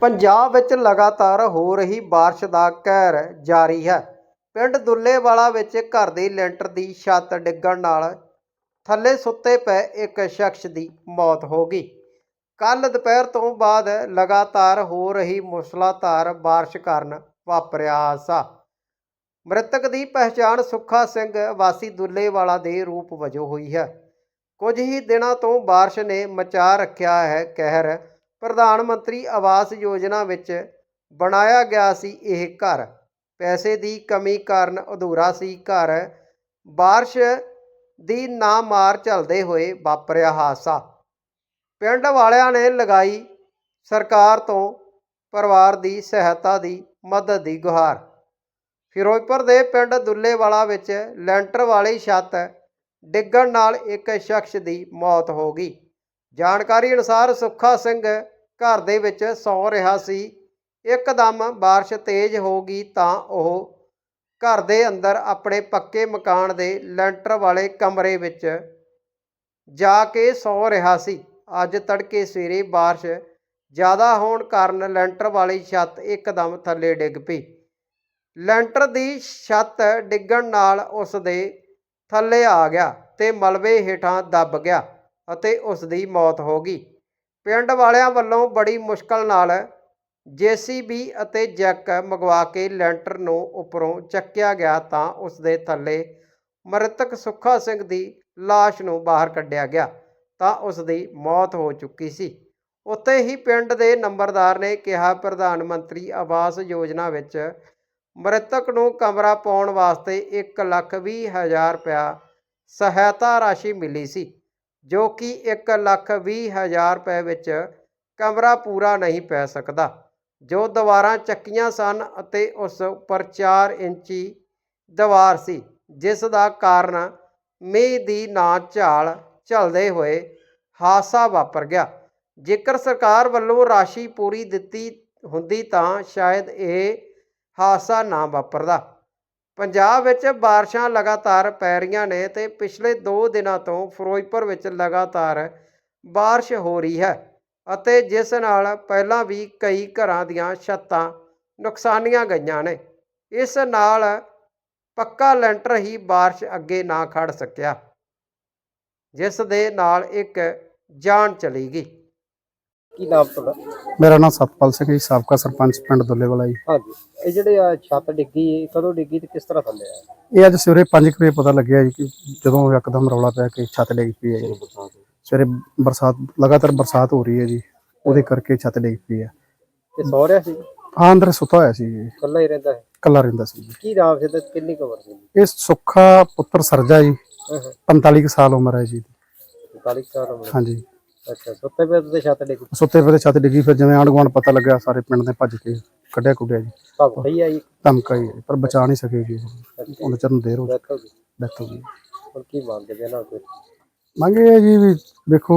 ਪੰਜਾਬ ਵਿੱਚ ਲਗਾਤਾਰ ਹੋ ਰਹੀ ਬਾਰਿਸ਼ ਦਾ ਕਹਿਰ ਜਾਰੀ ਹੈ। ਪਿੰਡ ਦੁੱਲੇਵਾਲਾ ਵਿੱਚ ਘਰ ਦੇ ਲੈਂਟਰ ਦੀ ਛੱਤ ਡਿੱਗਣ ਨਾਲ ਥੱਲੇ ਸੁੱਤੇ ਪਏ ਇੱਕ ਸ਼ਖਸ ਦੀ ਮੌਤ ਹੋ ਗਈ। ਕੱਲ ਦੁਪਹਿਰ ਤੋਂ ਬਾਅਦ ਲਗਾਤਾਰ ਹੋ ਰਹੀ ਮੁਸਲਾਧਾਰ ਬਾਰਿਸ਼ ਕਾਰਨ ਵਾਪਰਿਆ ਹਾਦਸਾ। ਮ੍ਰਿਤਕ ਦੀ ਪਹਿਚਾਣ ਸੁੱਖਾ ਸਿੰਘ ਵਾਸੀ ਦੁੱਲੇਵਾਲਾ ਦੇ ਰੂਪ ਵਜੋਂ ਹੋਈ ਹੈ। ਕੁਝ ਹੀ ਦਿਨਾਂ ਤੋਂ ਬਾਰਿਸ਼ ਨੇ ਮਚਾ ਰੱਖਿਆ ਹੈ ਕਹਿਰ। ਪ੍ਰਧਾਨ ਮੰਤਰੀ ਆਵਾਸ ਯੋਜਨਾ ਵਿੱਚ ਬਣਾਇਆ ਗਿਆ ਸੀ ਇਹ ਘਰ। ਪੈਸੇ ਦੀ ਕਮੀ ਕਾਰਨ ਅਧੂਰਾ ਸੀ ਘਰ। ਬਾਰਿਸ਼ ਦੀ ਨਾ ਮਾਰ ਝੱਲਦੇ ਹੋਏ ਵਾਪਰਿਆ ਹਾਦਸਾ। ਪਿੰਡ ਵਾਲਿਆਂ ਨੇ ਲਗਾਈ ਸਰਕਾਰ ਤੋਂ ਪਰਿਵਾਰ ਦੀ ਸਹਾਇਤਾ ਦੀ ਮਦਦ ਦੀ ਗੁਹਾਰ। ਫਿਰੋਜ਼ਪੁਰ ਦੇ ਪਿੰਡ ਦੁੱਲੇਵਾਲਾ ਵਿੱਚ ਲੈਂਟਰ ਵਾਲੀ ਛੱਤ ਡਿੱਗਣ ਨਾਲ ਇੱਕ ਸ਼ਖਸ ਦੀ ਮੌਤ ਹੋ ਗਈ। ਜਾਣਕਾਰੀ ਅਨੁਸਾਰ ਸੁੱਖਾ ਸਿੰਘ ਘਰ ਦੇ ਵਿੱਚ ਸੌ ਰਿਹਾ ਸੀ। ਇੱਕਦਮ ਬਾਰਿਸ਼ ਤੇਜ਼ ਹੋ ਗਈ ਤਾਂ ਉਹ ਘਰ ਦੇ ਅੰਦਰ ਆਪਣੇ ਪੱਕੇ ਮਕਾਨ ਦੇ ਲੈਂਟਰ ਵਾਲੇ ਕਮਰੇ ਵਿੱਚ ਜਾ ਕੇ ਸੌ ਰਿਹਾ ਸੀ। ਅੱਜ ਤੜਕੇ ਸਵੇਰੇ ਬਾਰਿਸ਼ ਜ਼ਿਆਦਾ ਹੋਣ ਕਾਰਨ ਲੈਂਟਰ ਵਾਲੀ ਛੱਤ ਇੱਕਦਮ ਥੱਲੇ ਡਿੱਗ ਪਈ। ਲੈਂਟਰ ਦੀ ਛੱਤ ਡਿੱਗਣ ਨਾਲ ਉਸ ਦੇ ਥੱਲੇ ਆ ਗਿਆ ਤੇ ਮਲਬੇ ਹੇਠਾਂ ਦੱਬ ਗਿਆ ਅਤੇ ਉਸ ਦੀ ਮੌਤ ਹੋ ਗਈ। ਪਿੰਡ ਵਾਲਿਆਂ ਵੱਲੋਂ ਬੜੀ ਮੁਸ਼ਕਲ ਨਾਲ ਜੀਸੀਬੀ ਅਤੇ ਜੈਕ ਮੰਗਵਾ ਕੇ ਲੈਂਟਰ ਨੂੰ ਉੱਪਰੋਂ ਚੱਕਿਆ ਗਿਆ ਤਾਂ ਉਸ ਦੇ ਥੱਲੇ ਮ੍ਰਿਤਕ ਸੁੱਖਾ ਸਿੰਘ ਦੀ ਲਾਸ਼ ਨੂੰ ਬਾਹਰ ਕੱਢਿਆ ਗਿਆ ਤਾਂ ਉਸ ਦੀ ਮੌਤ ਹੋ ਚੁੱਕੀ ਸੀ। ਉੱਥੇ ਹੀ ਪਿੰਡ ਦੇ ਨੰਬਰਦਾਰ ਨੇ ਕਿਹਾ, ਪ੍ਰਧਾਨ ਮੰਤਰੀ, ਆਵਾਸ ਯੋਜਨਾ ਵਿੱਚ ਮ੍ਰਿਤਕ ਨੂੰ ਕਮਰਾ ਪਾਉਣ ਵਾਸਤੇ 1 ਲੱਖ ਵੀਹ ਹਜ਼ਾਰ ਰੁਪਇਆ ਸਹਾਇਤਾ ਰਾਸ਼ੀ ਮਿਲੀ ਸੀ। ਜੋ ਕਿ 1 ਲੱਖ ਵੀਹ ਹਜ਼ਾਰ ਰੁਪਏ ਵਿੱਚ ਕਮਰਾ ਪੂਰਾ ਨਹੀਂ ਪੈ ਸਕਦਾ। ਜੋ ਦੀਵਾਰਾਂ ਚੱਕੀਆਂ ਸਨ ਅਤੇ ਉਸ ਉੱਪਰ 4 ਇੰਚੀ ਦੀਵਾਰ ਸੀ, ਜਿਸ ਦਾ ਕਾਰਨ ਮੀਂਹ ਦੀ ਨਾ ਝਾਲ ਝੱਲਦੇ ਹੋਏ ਹਾਦਸਾ ਵਾਪਰ ਗਿਆ। ਜੇਕਰ ਸਰਕਾਰ ਵੱਲੋਂ ਰਾਸ਼ੀ ਪੂਰੀ ਦਿੱਤੀ ਹੁੰਦੀ ਤਾਂ ਸ਼ਾਇਦ ਇਹ ਹਾਦਸਾ ਨਾ ਵਾਪਰਦਾ। ਪੰਜਾਬ ਵਿੱਚ ਬਾਰਿਸ਼ਾਂ ਲਗਾਤਾਰ ਪੈ ਰਹੀਆਂ ਨੇ ਤੇ ਪਿਛਲੇ 2 ਦਿਨਾਂ ਤੋਂ ਫਿਰੋਜ਼ਪੁਰ ਵਿੱਚ ਲਗਾਤਾਰ ਬਾਰਿਸ਼ ਹੋ ਰਹੀ ਹੈ ਅਤੇ ਜਿਸ ਨਾਲ ਪਹਿਲਾਂ ਵੀ ਕਈ ਘਰਾਂ ਦੀਆਂ ਛੱਤਾਂ ਨੁਕਸਾਨੀਆਂ ਗਈਆਂ ਨੇ। ਇਸ ਨਾਲ ਪੱਕਾ ਲੈਂਟਰ ਹੀ ਬਾਰਿਸ਼ ਅੱਗੇ ਨਾ ਖੜ ਸਕਿਆ, ਜਿਸ ਦੇ ਨਾਲ ਇੱਕ ਜਾਨ ਚਲੀ ਗਈ। ਕੀ ਨਾਮ ਤੁਹਾਡਾ? ਮੇਰਾ ਨਾਮ ਸਤਪਾਲ ਸਿੰਘ ਜੀ ਸਾਬਕਾ ਸਰਪੰਚ ਪਿੰਡ ਦੁੱਲੇਵਾਲਾ ਜੀ। ਹਾਂਜੀ। ਇਹ ਜਿਹੜੇ ਆ ਛੱਤ ਡਿੱਗੀ ਇਹ ਕਦੋਂ ਡਿੱਗੀ ਤੇ ਕਿਸ ਤਰ੍ਹਾਂ ਥੱਲੇ ਆਇਆ? ਇਹ ਅੱਜ ਸਵੇਰੇ 5 ਵਜੇ ਪਤਾ ਲੱਗਿਆ ਜੀ ਕਿ ਜਦੋਂ ਇੱਕਦਮ ਰੌਲਾ ਪਿਆ ਕਿ ਛੱਤ ਡਿੱਗ ਪਈ ਹੈ ਜੀ। ਸਵੇਰੇ ਬਰਸਾਤ ਲਗਾਤਾਰ ਬਰਸਾਤ ਹੋ ਰਹੀ ਹੈ ਜੀ ਉਹਦੇ ਕਰਕੇ ਛੱਤ ਡਿੱਗ ਪਈ ਹੈ। ਤੇ ਸੌ ਰਿਹਾ ਸੀ? ਹਾਂ ਅੰਦਰ ਸੁੱਤਾ ਹੋਇਆ ਸੀ ਜੀ। ਇਕੱਲਾ ਹੀ ਰਹਿੰਦਾ ਹੈ ਕੱਲਾ ਰਹਿੰਦਾ ਸੀ ਜੀ। ਕੀ ਨਾਮ ਸੀ ਤੇ ਕਿੰਨੀ ਕਵਰ ਸੀ? ਇਹ ਸੁੱਖਾ ਪੁੱਤਰ ਸਰਜਾ ਜੀ ਹਾਂ ਹਾਂ। 45 ਕੁ ਸਾਲ ਉਮਰ ਹੈ ਜੀ 40 ਸਾਲ ਉਮਰ ਹਾਂਜੀ। ਅੱਛਾ ਸੁੱਤੇ ਪਏ ਤੇ ਛੱਤ ਡਿੱਗ? ਸੁੱਤੇ ਪਏ ਛੱਤ ਡਿੱਗੀ ਫਿਰ ਜਿਵੇਂ ਆਂਢ ਗੁਆਂਢ ਪਤਾ ਲੱਗਿਆ ਸਾਰੇ ਪਿੰਡ ਨੇ ਭੱਜ ਕੇ ਕੱਢਿਆ ਕੁੱਢਿਆ ਜੀ। ਆਈ ਧਮਕਾ ਹੀ ਹੈ, ਪਰ ਬਚਾ ਨਹੀਂ ਸਕੇ ਜੀ। ਉਹਨਾਂ ਚਿਰ ਨੂੰ ਦੇਰ ਹੋ ਡੈਥ ਹੋ ਗਈ? ਡੈਥ ਹੋ ਗਈ। ਹੁਣ ਕੀ ਮੰਗਦੇ ਜੇ ਨਾ ਕੋਈ? ਮੰਗੇ ਹੈ ਜੀ ਵੀ ਵੇਖੋ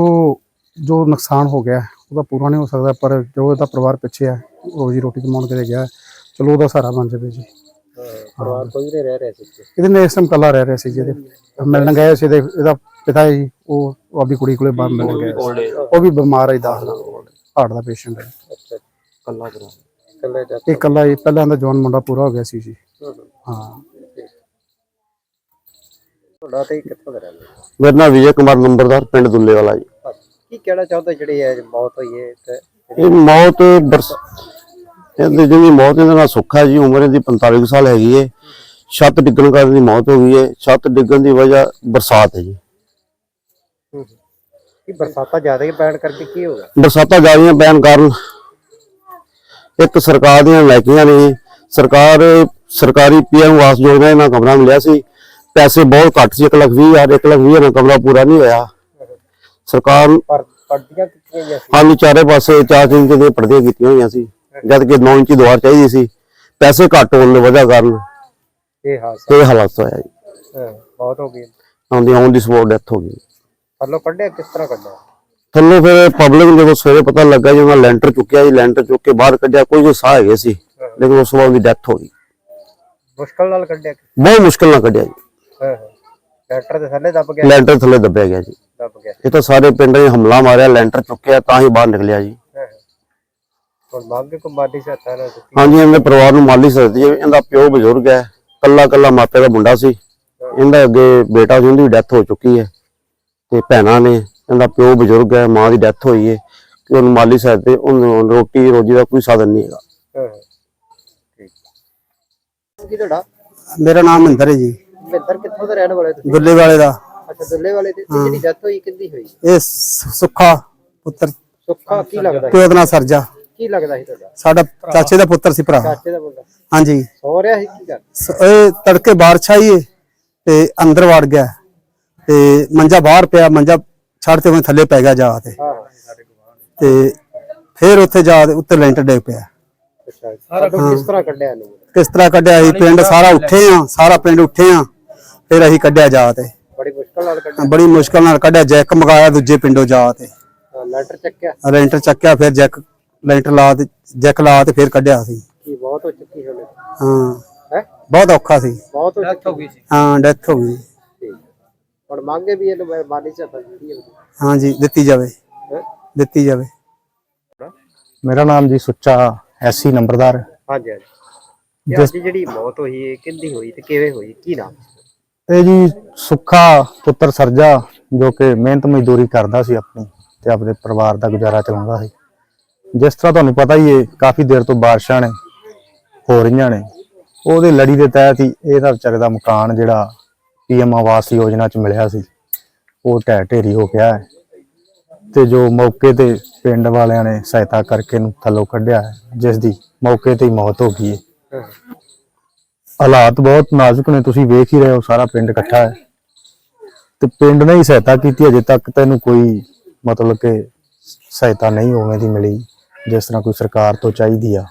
ਜੋ ਨੁਕਸਾਨ ਹੋ ਗਿਆ ਉਹਦਾ ਪੂਰਾ ਨਹੀਂ ਹੋ ਸਕਦਾ ਪਰ ਜੋ ਇਹਦਾ ਪਰਿਵਾਰ ਪਿੱਛੇ ਹੈ ਰੋਜੀ ਰੋਟੀ ਕਮਾਉਣ ਕੇ ਗਿਆ ਚਲੋ ਉਹਦਾ ਸਹਾਰਾ ਬਣ ਜਾਵੇ ਜੀ। ਹਾਂ, ਪਰਿਵਾਰ ਕੋਈ ਨਹੀਂ ਰਹਿ ਰਿਹਾ ਸੀ ਇੱਥੇ। ਇਹਦੇ ਨਾਲ ਇਸ ਟਾਈਮ ਕੱਲਾ ਰਹਿ ਰਿਹਾ ਸੀ ਜਿਹਦੇ ਮਿਲਣ ਗਏ ਸੀ ਇਹਦੇ ਇਹਦਾ ਪਿਤਾ ਹੈ ਜੀ ਉਹ ਉਹ ਆਪਣੀ ਕੁੜੀ ਕੋਲੇ ਬਾਹਰ ਮਿਲਣ ਗਿਆ। ਉਹ ਵੀ ਬਿਮਾਰ ਹੈ ਦਾਖਲ ਹਾਰਟ ਦਾ ਪੇਸ਼ੈਂਟ ਹੈ। ਅੱਛਾ ਕੱਲਾ ਕਰਾ ਇਕੱਲੇ ਡੈਥ ਇਹ ਕੱਲਾ ਹੀ ਪਹਿਲਾਂ ਦਾ ਜਵਾਨ ਮੁੰਡਾ ਪੂਰਾ ਹੋ ਗਿਆ ਸੀ ਜੀ। ਹੂੰ, ਹੂੰ। ਹਾਂ। ਤੁਹਾਡਾ ਤੇ ਕਿੱਥੋਂ ਦਾ ਰਹਿੰਦਾ ਮੇਰਾ ਨਾਮ ਵਿਜੇ ਕੁਮਾਰ ਨੰਬਰਦਾਰ ਪਿੰਡ ਦੁੱਲੇ ਵਾਲਾ ਜੀ ਕੀ ਕਹਿਣਾ ਚਾਹੁੰਦਾ ਜਿਹੜੀ ਹੈ ਮੌਤ ਹੋਈ ਹੈ ਤੇ ਇਹ ਮੌਤ ਬਰਸ ਇਹਦੀ ਜਿਹੜੀ ਮੌਤ ਸੁੱਖਾ ਜੀ ਉਮਰ ਇਹਦੀ 45 ਕੁ ਸਾਲ ਹੈਗੀ ਏ ਛੱਤ ਡਿੱਗਣ ਕਾਰਨ ਦੀ ਮੌਤ ਹੋ ਗਈ ਏ ਛੱਤ ਡਿੱਗਣ ਦੀ ਵਜ੍ਹਾ ਬਰਸਾਤ ਹੈ ਜੀ। ਹੂੰ, ਹੂੰ। ਕੀ ਬਰਸਾਤਾਂ ਜ਼ਿਆਦਾ ਹੀ ਪੈਣ ਕਰਕੇ ਕੀ ਹੋਗਾ ਬਰਸਾਤਾਂ ਜ਼ਿਆਦੀਆਂ ਪੈਣ ਕਾਰਨ ਇੱਕ ਸਰਕਾਰ ਦੀਆਂ ਲਾਇਕੀਆਂ ਨੇ। ਸਰਕਾਰ ਸਰਕਾਰੀ ਪੀਐਮ ਆਵਾਸ ਯੋਜਨਾ ਇਹਨਾਂ ਕਮਰਾ ਮਿਲਿਆ ਸੀ। ਪੈਸੇ ਬਹੁਤ ਘੱਟ ਸੀ 1 ਲੱਖ ਵੀਹ ਹਜ਼ਾਰ 1 ਲੱਖ ਵੀਹ ਹਜ਼ਾਰ ਨਾਲ ਕਮਰਾ ਪੂਰਾ ਨਹੀਂ ਹੋਇਆ। ਸਰਕਾਰ ਪਰ ਪੜਦੀਆਂ ਕਿੱਥੀਆਂ ਗਈਆਂ ਸੀ। ਸਾਨੂੰ ਚਾਰੇ ਪਾਸੇ ਚਾਰ ਇੰਚ ਦੀਆਂ ਪਰਦੀਆਂ ਕੀਤੀਆਂ ਹੋਈਆਂ ਸੀ। ਜਦ ਕਿ 9 ਇੰਚ ਦੀ ਦੀਵਾਰ ਚਾਹੀਦੀ ਸੀ। ਪੈਸੇ ਘੱਟ ਹੋਣ ਦੀ ਵਜ੍ਹਾ ਕਾਰਨ ਇਹ ਇਹ ਹਾਲਾਤ ਹੋਇਆ ਜੀ। ਬਹੁਤ ਹੋ ਗਈ। ਆਉਂਦੀ ਔਨ ਦੀ ਸਪੋਰਟ ਡੈਥ ਹੋ ਗਈ। ਥੱਲੋਂ ਕੱਢਿਆ ਕਿਸ ਤਰ੍ਹਾਂ ਕੱਢਿਆ? ਥੱਲੇ ਫਿਰ ਪਬਲਿਕ ਨੂੰ ਜਦੋਂ ਸਵੇਰੇ ਪਤਾ ਲੱਗਾ ਜੀ ਉਹਨਾਂ ਲੈਂਟਰ ਚੁੱਕਿਆ ਜੀ ਲੈਂਟਰ ਚੁੱਕ ਕੇ ਬਾਹਰ ਕੱਢਿਆ ਕੋਈ ਜੋ ਸਾਹ ਹੈਗੇ ਸੀ ਲੇਕਿਨ ਉਸ ਬਾਅਦ ਉਹਦੀ ਡੈਥ ਹੋ ਗਈ। ਮੁਸ਼ਕਲ ਨਾਲ ਕੱਢਿਆ ਬਹੁਤ ਮੁਸ਼ਕਲ ਨਾਲ ਕੱਢਿਆ ਜੀ। ਹਾਂ ਹਾਂ। ਟਰੈਕਟਰ ਦੇ ਥੱਲੇ ਦੱਬ ਗਿਆ? ਲੈਂਟਰ ਥੱਲੇ ਦੱਬਿਆ ਗਿਆ ਜੀ। ਦੱਬ ਗਿਆ। ਇਹ ਤਾਂ ਸਾਰੇ ਪਿੰਡ ਨੇ ਹਮਲਾ ਮਾਰਿਆ ਲੈਂਟਰ ਚੁੱਕਿਆ ਤਾਂ ਹੀ ਬਾਹਰ ਨਿਕਲਿਆ ਜੀ। ਹੁਣ ਮੰਗ ਕੋ ਮਾਲੀ ਸਹਾਇਤਾ ਨਾ ਦਿੱਤੀ। ਹਾਂਜੀ ਇਹਦੇ ਪਰਿਵਾਰ ਨੂੰ ਮਾਲੀ ਸਹਾਇਤਾ ਹੈ ਇਹਦਾ ਪਿਓ ਬਜ਼ੁਰਗ ਹੈ ਕੱਲਾ ਕੱਲਾ ਮਾਪੇ ਦਾ ਮੁੰਡਾ ਸੀ। ਇਹਦਾ ਅੱਗੇ ਬੇਟਾ ਸੀ ਉਹਦੀ ਡੈਥ ਹੋ ਚੁੱਕੀ ਹੈ। ਤੇ ਭੈਣਾਂ ਨੇ ਇਹਦਾ ਪਿਓ ਬਜ਼ੁਰਗ ਹੈ ਮਾਂ ਦੀ ਡੈਥ ਹੋਈ ਹੈ ਕਿ ਉਹਨੂੰ ਮਾਲੀ ਸਹਾਇਤਾ ਉਹਨੂੰ ਰੋਟੀ ਰੋਜੀ ਦਾ ਕੋਈ ਸਾਧਨ ਨਹੀਂ ਹੈਗਾ। ਕੀ ਤੁਹਾਡਾ? ਮੇਰਾ ਨਾਮ ਮਹਿੰਦਰ ਹੈ ਜੀ। ਮਿੱਤਰ ਕਿੱਥੋਂ ਦੇ ਰਹਿਣ ਵਾਲੇ ਤੁਸੀਂ? ਦੁੱਲੇ ਵਾਲੇ ਦਾ। ਅੱਛਾ ਦੁੱਲੇ ਵਾਲੇ ਦੀ ਤੇ ਜਿਹੜੀ ਡੈਥ ਹੋਈ ਕਿੰਦੀ ਹੋਈ? ਇਹ ਸੁੱਖਾ ਪੁੱਤਰ। ਸੁੱਖਾ ਕੀ ਲੱਗਦਾ? ਪਿਓ ਦਾ ਨਾਂ ਸਰਜਾ। ਕੀ ਲੱਗਦਾ ਸੀ ਤੁਹਾਡਾ? ਸਾਡਾ ਚਾਚੇ ਦਾ ਪੁੱਤਰ ਸੀ ਭਰਾ। ਚਾਚੇ ਦਾ ਮੁੰਡਾ ਹਾਂਜੀ। ਸੋ ਰਿਹਾ ਸੀ ਕੀ ਕਰ ਸ- ਇਹ ਤੜਕੇ ਬਾਰਿਸ਼ ਆਈ ਏ ਤੇ ਅੰਦਰ ਵੜ ਗਿਆ। ਤੇ ਮੰਜਾ ਬਾਹਰ ਪਿਆ ਮੰਜਾ ਛੱਡ ਤੇ ਉਹਨੇ ਥੱਲੇ ਪੈ ਗਿਆ ਜਾ ਤੇ ਹਾਂ। ਤੇ ਫਿਰ ਉੱਥੇ ਜਾ ਕੇ ਉੱਤੇ ਲੈਂਟਰ ਡਿੱਗ ਪਿਆ। ਸਾਰਾ ਕਿਸ ਤਰ੍ਹਾਂ ਕੱਢਿਆ ਇਹਨੂੰ? ਕਿਸ ਤਰ੍ਹਾਂ ਕੱਢਿਆ ਸੀ ਪਿੰਡ ਸਾਰਾ ਉੱਠੇ ਆ ਸਾਰਾ ਪਿੰਡ ਉੱਠੇ ਆ ਫਿਰ ਅਸੀਂ ਕੱਢਿਆ ਜਾ ਤੇ ਬੜੀ ਮੁਸ਼ਕਲ ਨਾਲ ਕੱਢਿਆ। ਬੜੀ ਮੁਸ਼ਕਲ ਨਾਲ ਕੱਢਿਆ ਜੈਕ ਮਗਾਇਆ ਦੂਜੇ ਪਿੰਡੋਂ ਜਾ ਤੇ ਹਾਂ, ਲੈਂਟਰ ਚੱਕਿਆ। ਲੈਂਟਰ ਚੱਕਿਆ ਫਿਰ ਜੈਕ ਲੈਂਟਰ ਲਾ ਤੇ ਜੈਕ ਲਾ ਤੇ ਫਿਰ ਕੱਢਿਆ ਸੀ ਕੀ ਬਹੁਤ ਹੋ ਚੁੱਕੀ ਹੁਣ। ਹਾਂ। ਹੈ? ਬਹੁਤ ਔਖਾ ਸੀ। ਬਹੁਤ ਹੋ ਚੁੱਕੀ ਸੀ। ਹਾਂ ਡੈਥ ਹੋ ਗਈ। ਹੁਣ ਮੰਗੇ ਵੀ ਇਹਨੂੰ ਮਾਲੀ ਸਹਾਇਤਾ ਦਿੱਤੀ ਹੈ ਹਾਂਜੀ ਦਿੱਤੀ ਜਾਵੇ? ਦਿੱਤੀ ਜਾਵੇ। ਮੇਰਾ ਨਾਮ ਜੀ ਸੁੱਚਾ ਐਸੀ ਨੰਬਰਦਾਰ। ਹਾਂਜੀ ਹਾਂਜੀ। ਅੱਜ ਜਿਹੜੀ ਮੌਤ ਹੋਈ ਹੈ ਕਿੰਦੀ ਹੋਈ ਤੇ ਕਿਵੇਂ ਹੋਈ? ਕੀ ਨਾਮ? ਇਹ ਜੀ ਸੁੱਖਾ ਪੁੱਤਰ ਸਰਜਾ ਜੋ ਕਿ ਮਿਹਨਤ ਮਜ਼ਦੂਰੀ ਕਰਦਾ ਸੀ ਆਪਣੀ ਤੇ ਆਪਣੇ ਪਰਿਵਾਰ ਦਾ ਗੁਜ਼ਾਰਾ ਚਲਾਉਂਦਾ ਸੀ। ਜਿਸ ਤਰ੍ਹਾਂ ਤੁਹਾਨੂੰ ਪਤਾ ਹੀ ਹੈ ਕਾਫੀ ਦੇਰ ਤੋਂ ਬਾਰਿਸ਼ਾਂ ਨੇ ਹੋ ਰਹੀਆਂ ਨੇ। ਉਹਦੇ ਲੜੀ ਦੇ ਤਹਿਤ ਹੀ ਇਹਦਾ ਵਿਚਾਰੇ ਦਾ ਮਕਾਨ ਜਿਹੜਾ ਪੀਐਮ ਆਵਾਸ ਯੋਜਨਾ ਚ ਮਿਲਿਆ ਸੀ। ਉਹ ਢਹਿ ਢੇਰੀ ਹੋ ਗਿਆ ਹੈ ਤੇ ਜੋ ਮੌਕੇ ਤੇ ਪਿੰਡ ਵਾਲਿਆਂ ਨੇ ਸਹਾਇਤਾ ਕਰਕੇ ਨੂੰ ਥੱਲੋਂ ਕੱਢਿਆ ਹੈ ਜਿਸ ਦੀ ਮੌਕੇ ਤੇ ਹੀ ਮੌਤ ਹੋ ਗਈ ਹੈ। ਹਾਲਾਤ ਬਹੁਤ ਨਾਜ਼ੁਕ ਨੇ ਤੁਸੀਂ ਵੇਖ ਹੀ ਰਹੇ ਹੋ ਸਾਰਾ ਪਿੰਡ ਇਕੱਠਾ ਹੈ। ਤੇ ਪਿੰਡ ਨੇ ਹੀ ਸਹਾਇਤਾ ਕੀਤੀ ਅਜੇ ਤੱਕ ਤੈਨੂੰ ਕੋਈ ਮਤਲਬ ਕਿ ਸਹਾਇਤਾ ਨਹੀਂ ਉਵੇਂ ਦੀ ਮਿਲੀ ਜਿਸ ਤਰ੍ਹਾਂ ਕੋਈ ਸਰਕਾਰ ਤੋਂ ਚਾਹੀਦੀ ਆ।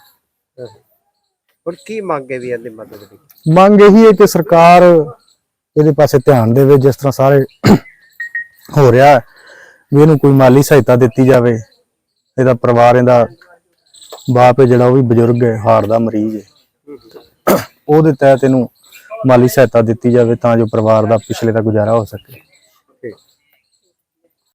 ਹੁਣ ਕੀ ਮੰਗੇ ਵੀ ਇਹਦੀ ਮਦਦ ਦੀ? ਮੰਗ ਇਹੀ ਹੈ ਕਿ ਸਰਕਾਰ ਇਹਦੇ ਪਾਸੇ ਧਿਆਨ ਦੇਵੇ, ਜਿਸ ਤਰ੍ਹਾਂ ਸਾਰੇ ਹੋ ਰਿਹਾ ਵੀ ਇਹਨੂੰ ਕੋਈ ਮਾਲੀ ਸਹਾਇਤਾ ਦਿੱਤੀ ਜਾਵੇ, ਇਹਦਾ ਪਰਿਵਾਰ, ਇਹਦਾ ਬਾਪ ਹੈ ਜਿਹੜਾ, ਉਹ ਵੀ ਬਜ਼ੁਰਗ ਹੈ, ਹਾਰ ਦਾ ਮਰੀਜ਼ ਹੈ। ਉਹਦੇ ਤਹਿਤ ਇਹਨੂੰ ਮਾਲੀ ਸਹਾਇਤਾ ਦਿੱਤੀ ਜਾਵੇ ਤਾਂ ਜੋ ਪਰਿਵਾਰ ਦਾ ਪਿਛਲੇ ਦਾ ਗੁਜ਼ਾਰਾ ਹੋ ਸਕੇ।